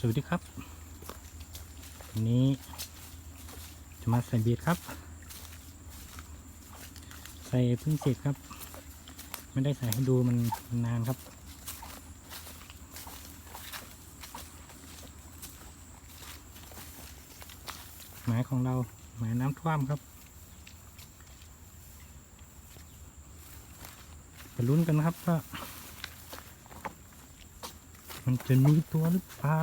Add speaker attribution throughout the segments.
Speaker 1: สวัสดีครับวันนี้จะมาใส่เบียดครับ ใส่เพึ่งเสร็จครับ ไม่ได้ใส่ให้ดูมันนานครับหมายของเราหมายน้ำท่วมครับไปลุ้นกันครับว่า มันจะมีตัวหรือเปล่า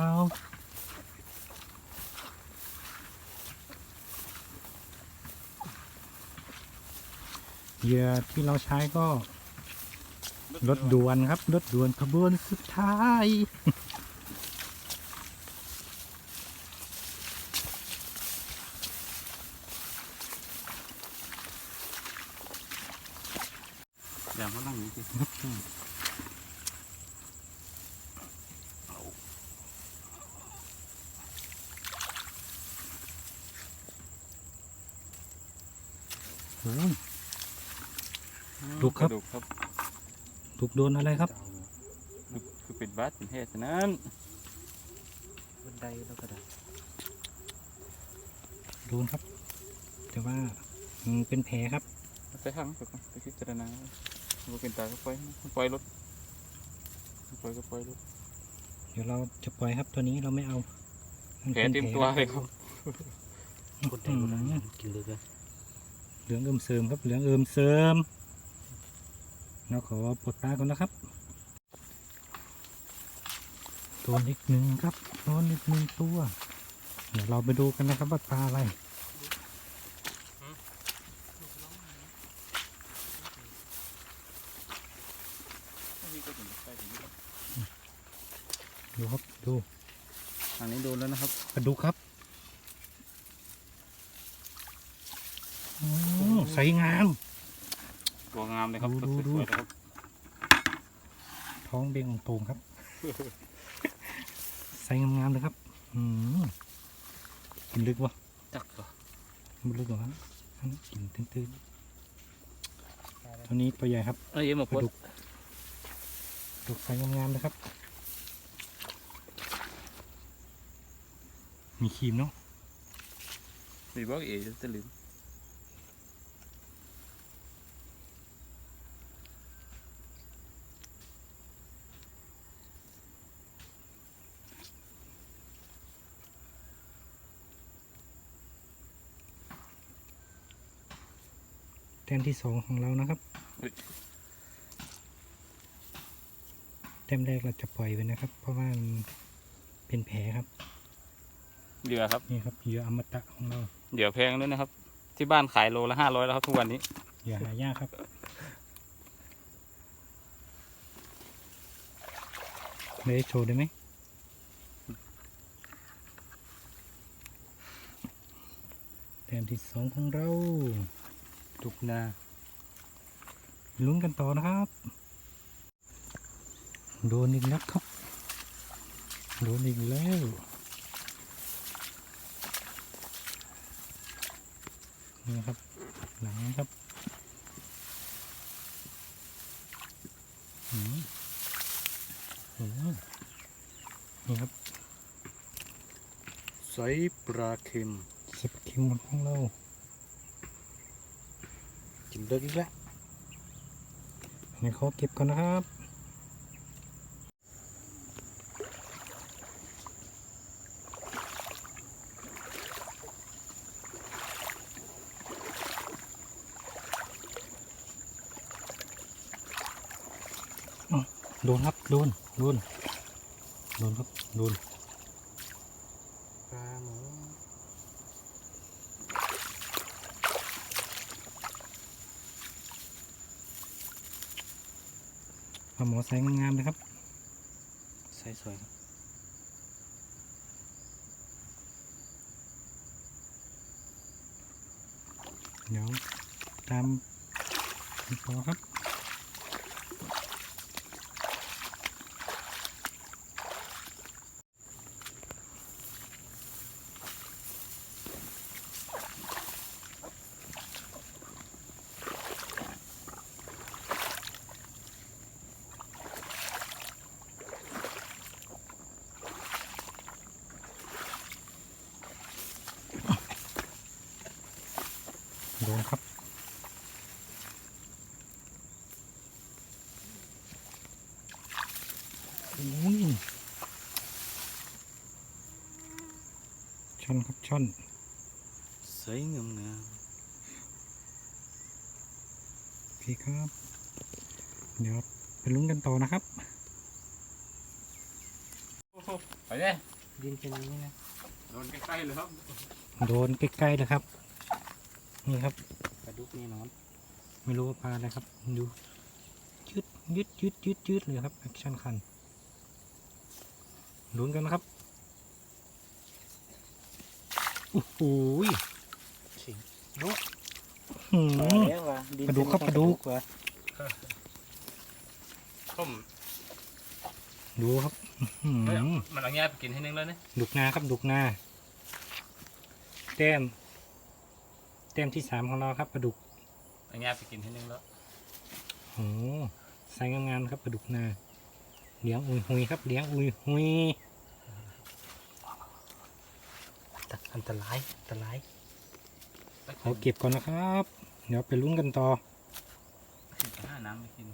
Speaker 1: เหยื่อที่เราใช้ก็รถด่วนครับรถด่วนขบวนสุดท้าย
Speaker 2: อย่างเขานั่งอย่างนี้สิ
Speaker 1: โอ้ยลูกครับ
Speaker 2: ลูกครับ
Speaker 1: ถูกโดนอะไรครับ
Speaker 2: ลูกคือปิดบัตรเป็นเทศฉะนั้น
Speaker 3: บันไดแล้วก็ได้
Speaker 1: โดนครับ แต่ว่ามันเป็นแผลครับ
Speaker 2: ไปทางไปก่อนไปพิจารณาว่าเป็นตายก็ปล่อยปล่อยรถปล่อยก็ปล่อยรถ
Speaker 1: เดี๋ยวเราจะปล่อยครับตัวนี้เราไม่เอาน
Speaker 2: แผล
Speaker 1: ป็น
Speaker 2: เต็มตัวเลยครับ
Speaker 3: คนไทยคนนั้นกินเลยกัน
Speaker 1: เหลืองเอิมเสริมครับเหลืองเอิมเสริมเราขอปลดปลาก่อนนะครับตัวอีกหนึ่งครับตัวอีกหนึ่งตัว เดี๋ยวเราไปดูกันนะครับว่าปลาอะไรดูครับดู
Speaker 2: อันนี้โดนแล้วนะครับ
Speaker 1: ปลาดุกครับโอ้ ใสงาม
Speaker 2: ตัวงามเลยครับ
Speaker 1: ดู
Speaker 2: ตัว
Speaker 1: ดู
Speaker 2: สวยๆนะครับ
Speaker 1: ท้องเบ่งโป่งครับ ใสงามๆเลยครับอืมกินลึกวะ
Speaker 2: จักเหรอ
Speaker 1: ไม่ลึกหรอกครับอันนี้กินตื้นๆตัวนี้ตัวใหญ่ครับ
Speaker 2: เอ้ยมา
Speaker 1: ป
Speaker 2: ป
Speaker 1: ลา
Speaker 2: ด
Speaker 1: ดุกปลาดุกใสงามๆเลยครับ มีครีมเนาะ
Speaker 2: สีบอกเอ๋จะลืม
Speaker 1: ที่สองของเรานะครับแต้มแรกเราจะปล่อยไปนะครับ เพราะว่ามันเป็นแผลครับ
Speaker 2: เหยื่อครับ
Speaker 1: นี่ครับเหยื่ออมตะของเรา
Speaker 2: เหยื่อแพงด้วยนะครับ ที่บ้านขายโลละห้าร้อยแล้วครับทุกวันนี้
Speaker 1: เหยื่อหายากครับเลยโชว์ได้ไหมแต้มที่สองของเรา
Speaker 2: ทุกนา
Speaker 1: ลุ้นกันต่อนะครับ โดนอีกแล้วครับ โดนอีกแล้วนี่ครับ หลังครับอืมโอ้โหนี่ครับ
Speaker 3: ใสปลาเค็ม
Speaker 1: สปคิมของเรา
Speaker 3: กิน เลิกอีกแล้ว
Speaker 1: อันนี้เขาเก็บก่อนนะครับโดนครับโดนโดนโดนครับโดน
Speaker 3: ปลาหมู
Speaker 1: ปลาหมอใส่งามๆเลยครับ
Speaker 3: ใสสวยครับ
Speaker 1: เดี๋ยวตามกันต่อครับ ช่อนครับช่อน
Speaker 3: สวยงามงาม
Speaker 1: โอเคครับ เดี๋ยวไปลุ้นกันต่อนะครับ
Speaker 2: ไปเลย
Speaker 3: ดินเป็นอย่างนี้นะ
Speaker 2: โดนใกล้ๆเลยครับ
Speaker 1: โดนใกล้ๆเลยครับ นี่ครับ
Speaker 3: ปลาดุกแน่นอน
Speaker 1: ไม่รู้ว่าปลาอะไรครับ ดูยืดยืดยืดยืดยืดเลยครับแอคชั่นคันลุ้นกันนะครับ โอ้โหย
Speaker 3: สิง
Speaker 1: หืม
Speaker 3: แล้วว่ะดิน
Speaker 1: ปลาดุกครับปลาดุก
Speaker 3: ว่ะ
Speaker 2: ต้ม
Speaker 1: ดูครับอื้อ
Speaker 2: เฮ้ย
Speaker 1: หือ
Speaker 2: มันเอาแง่ไปกินให้นึงแล้วเนี่ย
Speaker 1: ดุกนาครับดุกนาแต้มแต้มที่สามของเราครับปลาดุก
Speaker 2: เอาแง่ไปกินให้นึงแล้ว
Speaker 1: โอ้โหใส่งามๆครับปลาดุกนาเลี้ยงอุยหุยครับเลี้ยงอุยหุย
Speaker 3: อันตรายอันตราย
Speaker 1: เอาเก็บก่อนนะครับ เดี๋ยวไปลุ้นกันต่อ
Speaker 2: หาน้ำไปกิน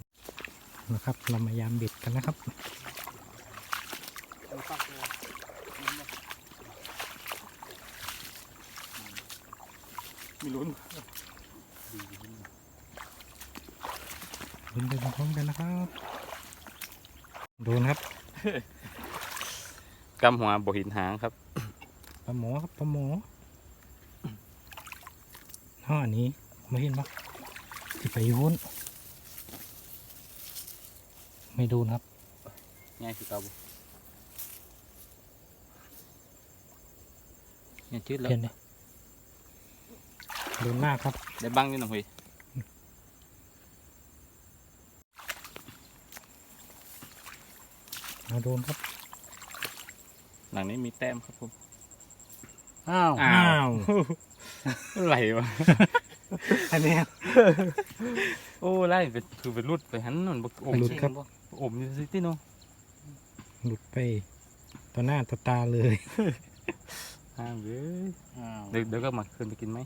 Speaker 1: นะครับ เรามายามเบ็ดกันนะครับ
Speaker 2: มีลุ้น
Speaker 1: ลุ้นไปพร้อมๆกันนะครับ โดนครับ
Speaker 2: กำหัวบ่หินหางครับ
Speaker 1: ป ลาหมอครับปลาหมอท่ออันนี้ไม่เห็นปะที่ไปโยนไม่โดนครับ
Speaker 2: แง่คือเก่าบ่เนี่ยจืดแล้ว
Speaker 1: เปลี่ยนเลยโดนมากครับ
Speaker 2: ได้บ้างนิดหน่อย
Speaker 1: เอาโดนครับ
Speaker 2: หลังนี้มีแต้มครับผม
Speaker 3: อ้าว
Speaker 2: อ้าวไหลวะ
Speaker 1: อันนี้
Speaker 2: โอ้ไล่เป็นคือเป็นรุดไปหันนั่นบอม
Speaker 1: หลุดครับ
Speaker 2: อมอยู่สิที่โน
Speaker 1: หลุดไปต่อหน้าต่อตาเลย
Speaker 2: ห้ามเว้ย
Speaker 3: อ้าว
Speaker 2: เดี๋ยวเดี๋ยวก็มาคืนไปกินไหม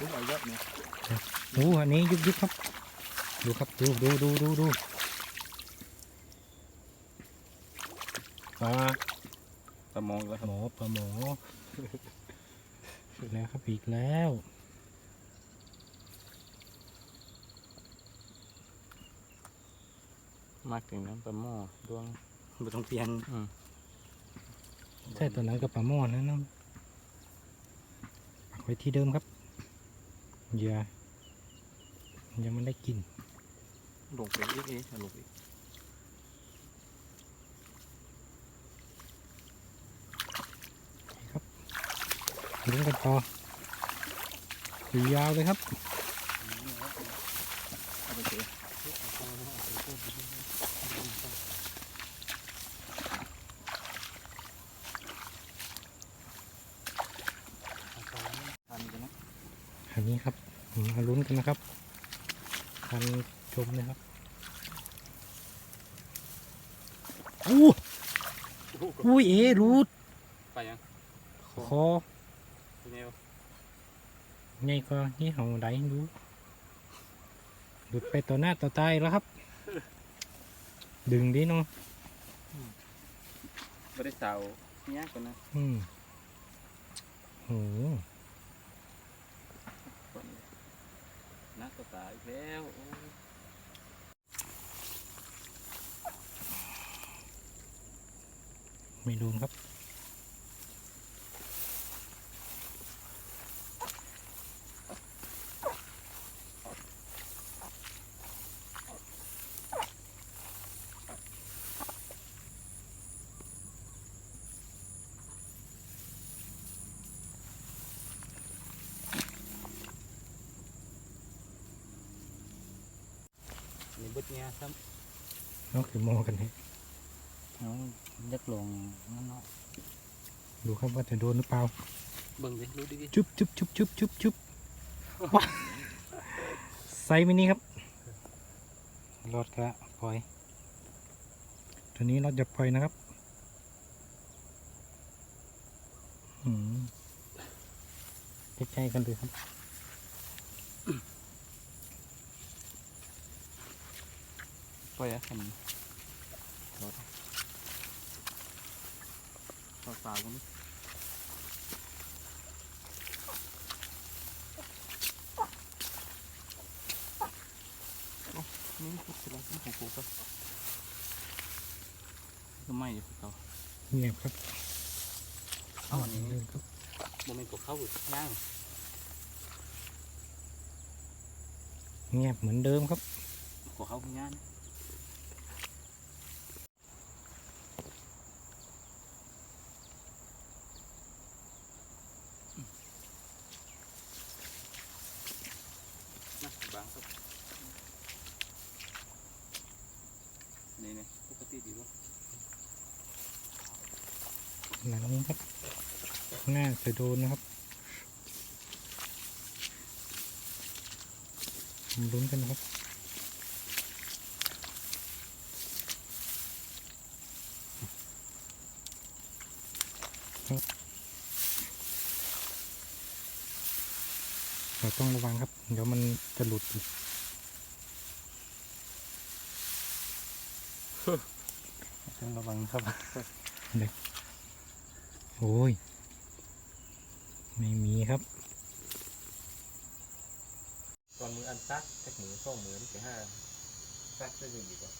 Speaker 3: ดุกเอาเยอะเนี่ย
Speaker 1: โอ้อันนี้ยุบยุบครับ ดูครับดูดูดูดูดูปลา
Speaker 2: สมองแล้วครับ
Speaker 1: หมอปลาหมออีกแล้วครับอีกแล้ว
Speaker 2: มากถึงน้ำปลาหม้อดวง
Speaker 3: ไม่ต้องเปลี่ยน
Speaker 2: อืม
Speaker 1: ใช่ตัวนั้นกับปลาหมอนะน้องปักไว้ที่เดิมครับเหยื่อ ยังไม่ได้กิน
Speaker 2: ลงไปอีกเอ๊ะลงไปอีก
Speaker 1: เลี้ยงกันต่อยาวเลยครับ
Speaker 2: เอาไปเจอทานกันนะ
Speaker 1: อันนี้ครับมาลุ้นกันนะครับ คันชมนะครับอู้อุ้ยเอรูด
Speaker 2: ไปยัง
Speaker 1: คอ
Speaker 2: พี่เนว
Speaker 1: ไงก็นี่เห่าไดดูหลุดไปต่อหน้าต่อตาอีกแล้วครับ ดึงดิน้อง
Speaker 2: ไม่ได้สาวเนี้ยกันนะ
Speaker 1: อืมโห
Speaker 2: ก่อน กก็ตายแล้ว
Speaker 1: ไม่โดนครับ
Speaker 3: บึดเนี่ยซ้
Speaker 1: น้องคือมองกันให้ำ
Speaker 3: เอายักลงนั่นเนาะ
Speaker 1: ดูครับว่าจะโดนหรือเปล่า
Speaker 2: เบิ่งดิดูดิ
Speaker 1: จุบจุบจุบจุบจุบจุบว้าไซส์มินิครับรอดกระปล่อยตัวนี้เราจะปล่อยนะครับอืมใกล้ๆกันเลยครับ
Speaker 2: ปล่อยอะคันรถต่อสาวกันดิโอ้นี่พุทธละนี่ของกูก็ก็ไม่อยู่เขา
Speaker 1: เงียบครับ
Speaker 3: เอาอันนี้
Speaker 1: เดินครับ
Speaker 3: โมเมนต์ของเขาย่าง
Speaker 1: เงียบเหมือนเดิมครับ
Speaker 3: ของเขาย่าง
Speaker 2: นะบางครับนี่เนี่ยปกติดีวะ
Speaker 1: หลังนี้ครับ หน้าจะโดนนะครับมาลุ้นกันนะครับ เราต้องระวังครับ เดี๋ยวมันจะหลุดอีกต้องระวังครับเด็กโอ้ย ไม่มีครับ
Speaker 3: ตอนมืออันซักจากมือสองมือนี่ไปห้าซักจะยังดีกว่า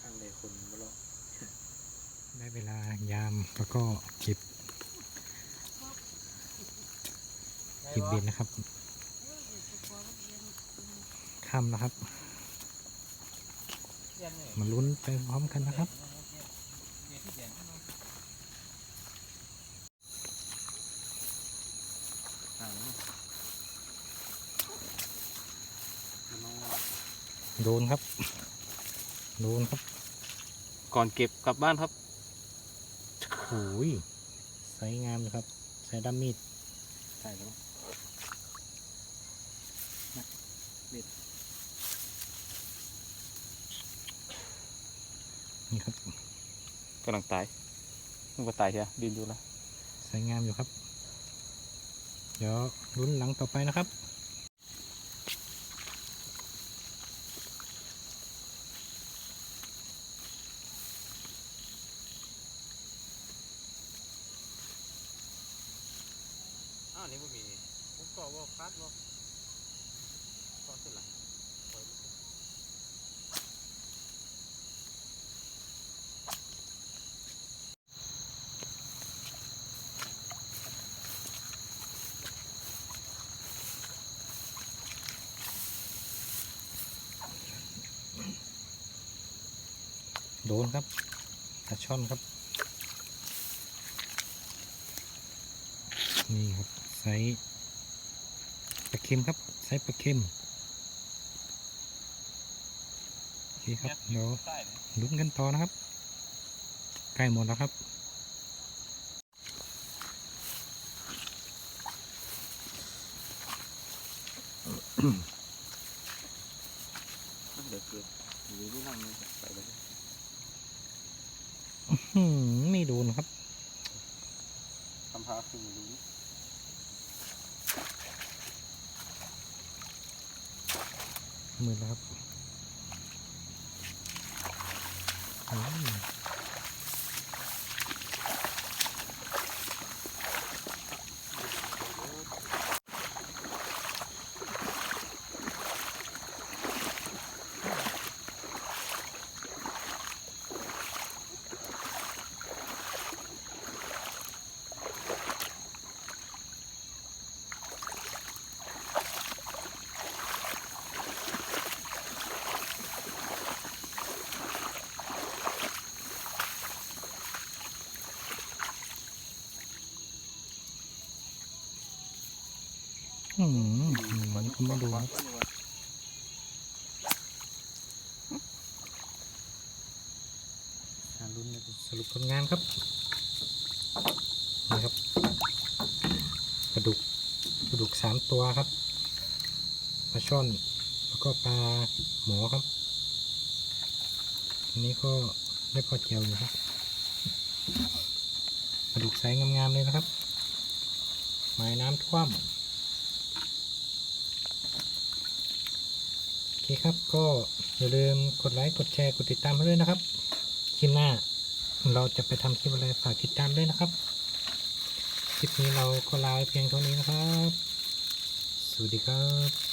Speaker 3: ข้างใดคนมาลอก
Speaker 1: ได้เวลายามแล้วก็เก็บเก็บเบ็ดนะครับค่ำแล้วครับ มาลุ้นไปพร้อมกันนะครับ
Speaker 2: อ่าเนอะ
Speaker 1: โดนครับ โดนครับ
Speaker 2: ก่อนเก็บกลับบ้านครับ
Speaker 1: โอ้ยใสงามเลยครับใส่ด้ามมีด
Speaker 2: ใช่แล้ว
Speaker 1: นี่ครับ
Speaker 2: กำลังตายมันก็ตายใช่ดินอยู่ละ
Speaker 1: ใสงามอยู่ครับ เดี๋ยวลุ้นหลังต่อไปนะครับ
Speaker 3: อ้าวนี่ไม่มีผมก็ว่าคัดว่าก็เท่าไหร่
Speaker 1: โดนครับปลาช่อนครับ นี่ครับไซส์ปลาเค็มครับไซส์ปลาเค็มโอเคครับเดี๋ยว
Speaker 2: ลย
Speaker 1: ลุ้นกันต่อนะครับ ใกล้หมดแล้วครับ
Speaker 2: เดี๋ยวเกิดอยู่ที่นั่งเลยไปเลย
Speaker 1: หืมไม่โดนครับ
Speaker 2: ทำพาคืออยู่นี้
Speaker 1: มือแล้วครับอืม อืมมันก็ไม่ดนครับอ่าลุ้นสรุปผลงานครับนี่ครับปลาดุกปลาดุกสามตัวครับปลาช่อนแล้วก็ปลาหมอครับอันนี้ก็ได้พอเจียวอยู่ครับลาดุกไซส์งามๆเลยนะครับไม้น้ำท่วมโอ เคครับ ก็อย่าลืมกดไลค์ กดแชร์ กดติดตามให้ด้วยนะครับ คลิปหน้าเราจะไปทำคลิปอะไรฝากติดตามด้วยนะครับ คลิปนี้เราก็ลาไปเพียงเท่านี้นะครับ สวัสดีครับ